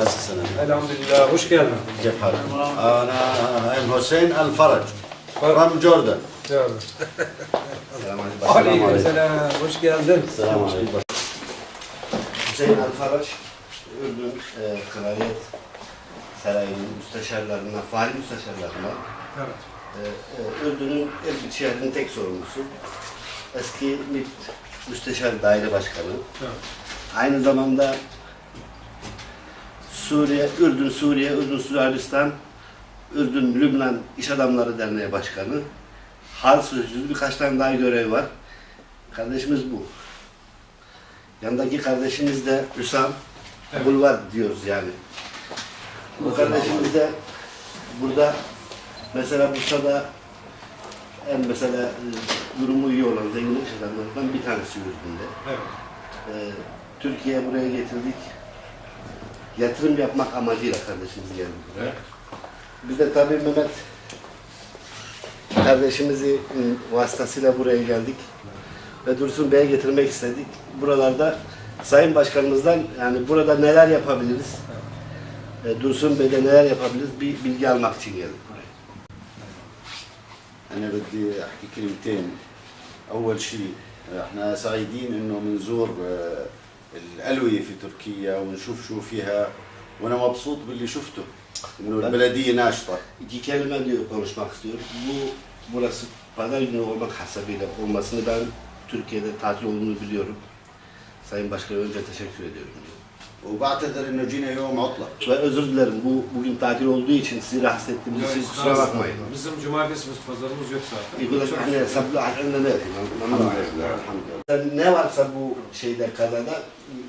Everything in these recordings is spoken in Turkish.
Nasılsınız? Elhamdülillah. Hoş geldin. Keyif halin? Ana Hüseyin El Faraj. From Jordan. Jordan. Aleyküm selam. Hoş geldin. Selam aleyküm. Hüseyin El Faraj, Ürdün e, Kraliyet Sarayı'nın müsteşarlarından, faal müsteşarlarından. Evet. E, e Ürdün'ün Erbil şehrinin tek sorumlusu. Eski MİT Müsteşar Daire Başkanı. Evet. Aynı zamanda Suriye, Ürdün, Suriye, Ürdün, Arabistan, Ürdün, Lübnan İş Adamları Derneği Başkanı. Hal sözcüsü birkaç tane daha görev var. Kardeşimiz bu. Yanındaki kardeşimiz de Hüsam. Evet. Bulvar diyoruz yani. Bu kardeşimiz de burada mesela Bursa'da en mesela e, durumu iyi olan zengin iş adamlarından bir tanesi Ürdün'de. Evet. Ee, Türkiye'ye buraya getirdik Yatırım yapmak amacıyla kardeşimiz geldi buraya. Evet. Biz de tabii Mehmet kardeşimizi e, vasıtasıyla buraya geldik. Ve Dursun Bey'e getirmek istedik. Buralarda Sayın Başkanımızdan yani burada neler yapabiliriz? e, Dursun Bey'de neler yapabiliriz? Bir bilgi almak için geldik buraya. أنا بدي أحكي كلمتين أول شيء إحنا سعيدين إنه بنزور الألوية في تركيا ونشوف شو فيها وأنا مبسوط باللي شفته إنه البلدية ناشطة. دي كلمة اللي قرش مخسر مو مناسب بعد إنه أمك حسابي لا أمك تركيا ده تعطيه أمي بليورم سايم باشكال وانجا تشكر ediyorum. وبعتذر إنه جينا يوم عطلة Ve özür dilerim bu bugün tatil olduğu için sizi rahatsız ettiğimiz için kusura bakmayın. Bizim cumartesimiz, pazarımız yok zaten. يقول لك احنا سبلة عندنا نافي الحمد لله الحمد لله Ne varsa bu şeyde kazada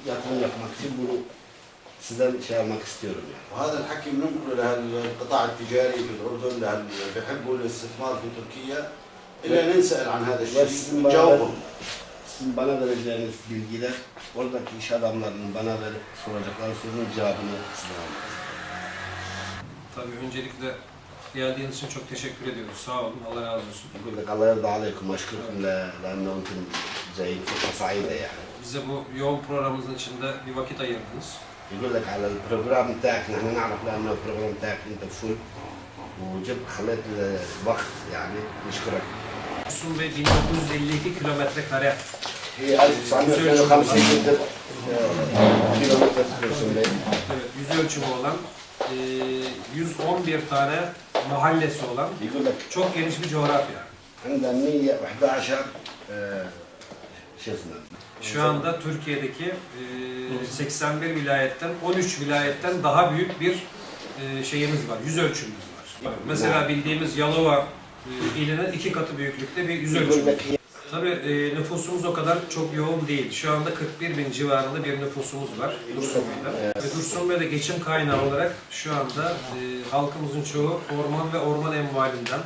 yatırım yapmak için bunu sizden şey almak istiyorum yani. وهذا الحكي بننقله لهالقطاع التجاري في الأردن لهال بيحبوا الاستثمار في تركيا إلا ننسأل عن هذا الشيء Sizin نجاوبهم Sizin bana vereceğiniz bilgiler, oradaki iş adamlarının bana verip soracakları sorunun cevabını sizden almak. Tabii öncelikle geldiğiniz için çok teşekkür ediyoruz. Sağ olun, Allah razı olsun. يقول لك الله يرضى عليكم واشكركم ل- لانه انتم جايين فرصه سعيده يعني. Bize bu yoğun programımızın içinde bir vakit ayırdınız. يقول لك على البروجرام بتاعك نحن نعرف لانه البروجرام بتاعك انت فل وجبت خليت الوقت يعني نشكرك. Efsun Bey 1952 kilometre kare. Ee, evet, yüz ölçümü olan, e, 111 tane mahallesi olan çok geniş bir coğrafya. Şu anda Türkiye'deki e, 81 vilayetten 13 vilayetten daha büyük bir e, şeyimiz var, yüz ölçümümüz var. Mesela bildiğimiz Yalova, ee, ilinin iki katı büyüklükte bir yüz ölçümü. Tabii e, nüfusumuz o kadar çok yoğun değil. Şu anda 41 bin civarında bir nüfusumuz var Dursun Bey'de. Evet. Ve Dursun Bey'de geçim kaynağı olarak şu anda e, halkımızın çoğu orman ve orman envalinden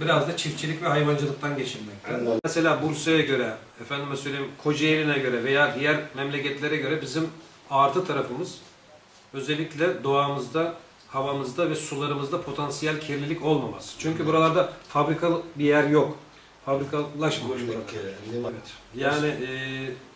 biraz da çiftçilik ve hayvancılıktan geçinmekte. Anladım. Mesela Bursa'ya göre, efendime söyleyeyim Kocaeli'ne göre veya diğer memleketlere göre bizim artı tarafımız özellikle doğamızda havamızda ve sularımızda potansiyel kirlilik olmaması. Çünkü buralarda fabrikal bir yer yok. Fabrikalaşmamış burada. Evet. Yani e,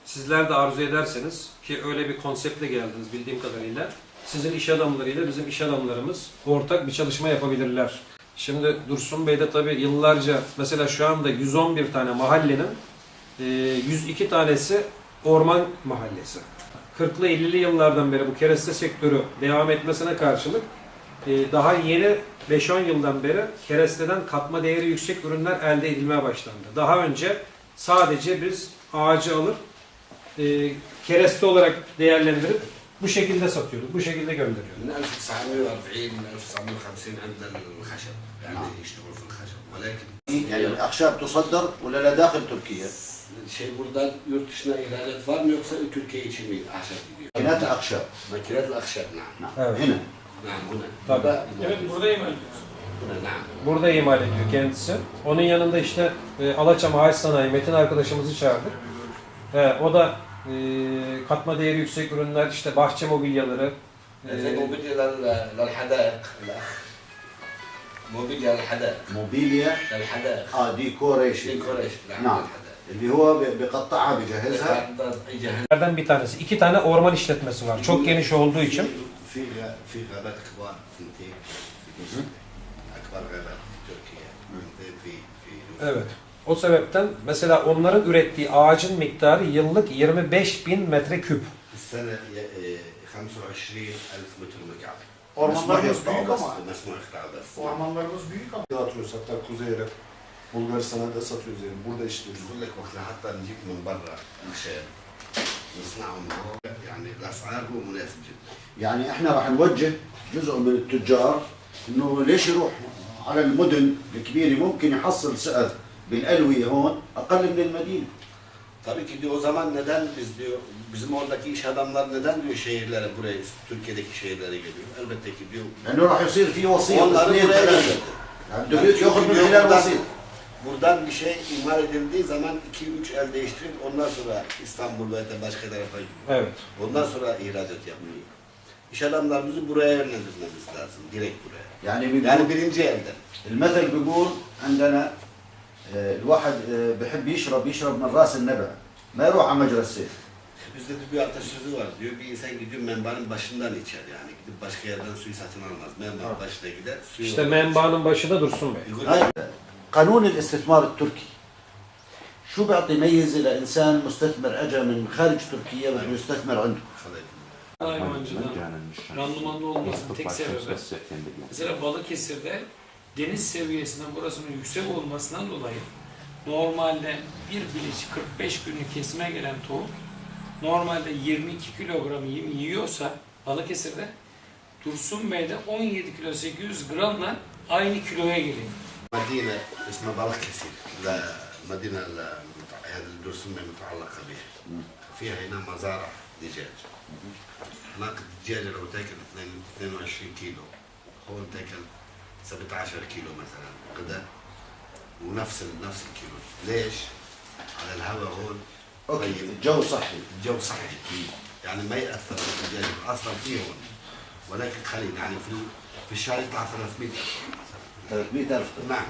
sizler de arzu ederseniz ki öyle bir konseptle geldiniz bildiğim kadarıyla sizin iş adamlarıyla bizim iş adamlarımız ortak bir çalışma yapabilirler. Şimdi Dursun Bey de tabii yıllarca mesela şu anda 111 tane mahallenin e, 102 tanesi orman mahallesi. 40'lı 50'li yıllardan beri bu kereste sektörü devam etmesine karşılık ee, daha yeni 5-10 yıldan beri keresteden katma değeri yüksek ürünler elde edilmeye başlandı. Daha önce sadece biz ağacı alır, e, kereste olarak değerlendirip bu şekilde satıyorduk, bu şekilde gönderiyorduk. 1940 yani ahşap tusaddar ve la dâhil Türkiye. Şey buradan yurt dışına ihracat var mı yoksa Türkiye için mi ahşap gidiyor? Makinat ahşap. Makinat ahşap. Evet. Tabii. Evet burada imal ediyoruz. هنا نعم Burada imal ediyor kendisi. Onun yanında işte e, Alaçam Ağaç Sanayi Metin arkadaşımızı çağırdık. E, o da e, katma değeri yüksek ürünler, işte bahçe mobilyaları, e, زي موبيليا لل- للحدائق الاخ موبيليا للحدائق موبيليا للحدائق اه ديكوريشن ديكوريشن نعم نعم للحدائق اللي هو ب- بقطعها بجهزها يجهز Bunlardan bir tanesi. İki tane orman işletmesi var. Çok geniş olduğu için. في في غ- في غابات كبار ثنتين في دمشق. اكبر غابات في تركيا ثنتين في في روسيا. Evet. O sebepten mesela onların ürettiği ağacın miktarı yıllık 25 bin metreküp. في السنه ي- إيه، 25 ألف متر مكعب Ormanlarımız büyük ama مسموح قطع بس ormanlarımız büyük ama dağıtıyoruz hatta kuzeye Bulgaristan'a da satıyoruz yani burada işliyoruz. بقول لك وقت حتى نجيب من برا مشان نصنعهم يعني الأسعار هو مناسب جدا. يعني إحنا راح نوجه جزء من التجار إنه ليش يروح على المدن الكبيرة ممكن يحصل سعر بالألوية هون أقل من المدينة؟ Tabii ki diyor o zaman neden biz diyor bizim oradaki iş adamları neden diyor şehirlere buraya Türkiye'deki şehirlere geliyor. Elbette ki diyor لأنه راح يصير في وسيط onları buraya. يعني بده يأخذ من diyor خلال buradan, وسيط buradan bir şey imal edildiği zaman 2-3 el değiştirip ondan sonra İstanbul veya da başka tarafa gidiyor. Evet. Ondan sonra ihracat yapılıyor. İş adamlarımızı buraya yönlendirmemiz lazım. Direkt buraya. يعني بيقول Yani birinci elden. المثل بيقول عندنا آه، الواحد آه، بحب يشرب يشرب من راس النبع ما يروح على مجرى السيل Bizde de bir atasözü var diyor. Bir insan gidiyor menbaanın başından içer yani. Gidip başka yerden suyu satın almaz. Menbaanın başına gider. Suyu İşte alır. menbaanın başında Dursun Bey. يقول هاي قانون الاستثمار التركي شو بيعطي ميزه لانسان مستثمر اجى من خارج تركيا بده يستثمر عنده hayvancılığın randımanlı olmasının tek sebebi mesela Balıkesir'de deniz seviyesinden burasının yüksek olmasından dolayı normalde bir biliç 45 günlük kesime gelen tavuk normalde 22 kilogram yem yiyorsa Balıkesir'de Dursun Bey'de 17 kilo 800 gramla aynı kiloya geliyor. مدينة اسمها بلخكسي مدينة هذا الدرسوم متعلقة به فيها هنا مزارع دجاج. هناك الدجاجة لو تاكل 22 كيلو. هون تاكل 17 كيلو مثلا غدا ونفس نفس الكيلو. ليش؟ على الهواء هون أوكي الجو صحي. الجو صحي. يعني ما يأثر في الدجاج أصلا فيه هون. ولكن قليل يعني في في الشهر يطلع 300 300 ألف طن نعم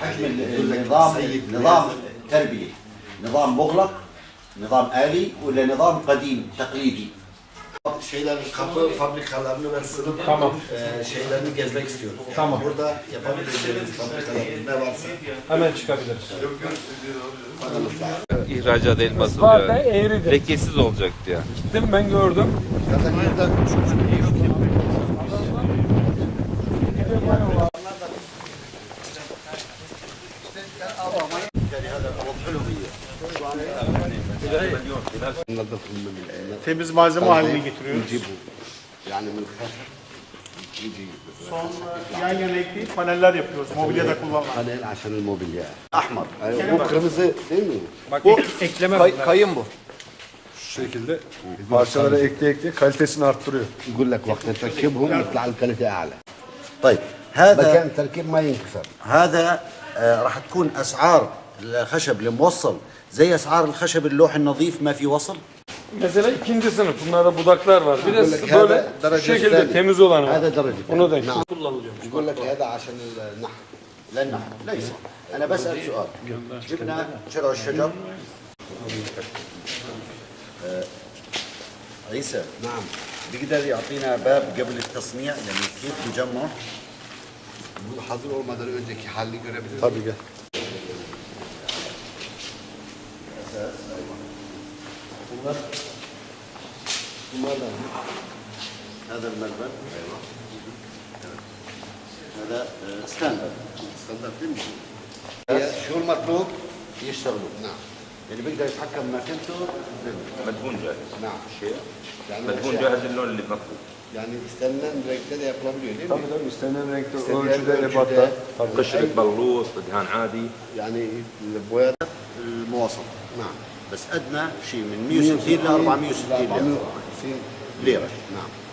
حجم يعني ال- يقول لك النظام السيد نظام لازم- تربية نظام مغلق نظام آلي ولا نظام قديم تقليدي şeylerin kapı fabrikalarını ve sınıf Tamam. e, şeylerini gezmek istiyorum. Yani Tamam. Burada yapabileceğimiz fabrikalarımız ne varsa Hemen çıkabiliriz. ihracat elması oluyor. Lekesiz olacak diyor. Gittim ben gördüm. Temiz malzeme haline getiriyoruz. من الخشب يجي Son e, yan yana ekleyip paneller yapıyoruz. Mobilyada kullanılan. panel عشان الموبيليا أحمر bu kırmızı değil mi? Bak ek- ekleme bunlar. kayın bu. Şu şekilde parçalara ekle ekle kalitesini arttırıyor. يقول لك وقت تركيبهم يطلع الكلفة أعلى طيب هذا مكان تركيب ما ينكسر هذا آه، راح تكون أسعار الخشب الموصل زي أسعار الخشب اللوح النظيف ما في وصل Mesela ikinci sınıf bunlarda budaklar var. Bir de Böyle böyle derece şu şekilde üstleri. temiz olanı var. هذا درجة Onu da نعم يقول لك هذا عشان النحت لأنه ليس أنا بسأل سؤال جبنا شرع الشجر آه، عيسى نعم بيقدر يعطينا باب قبل التصنيع يعني كيف تجمع bu hazır olmadan önceki halini görebiliriz. Tabii gel. الملبن. أيوه. هذا ستاندرد ستاندرد شو المطلوب؟ يشتغلوا نعم. اللي بيقدر يتحكم ماكلته مدهون جاهز. نعم. شيء؟ يعني مدهون جاهز اللون اللي مطلوب. يعني استنان ريكتد يقلبلي طبعا استنان ريكتد اورجدا يعني لبطه قشرة بلوط دهان عادي. يعني البويات المواصل. نعم. بس أدنى شيء من 160 ل 460 ليرة. نعم.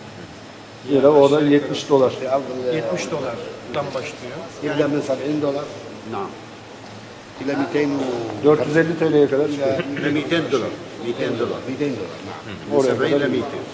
Lira o da 70 dolar. في ارض ال- 70 dolardan başlıyor. يبدا من 70 دولار نعم الى 200 و 450 TL'ye kadar çıkıyor. الى 200 دولار 200 دولار 200 دولار نعم من 70 ل 200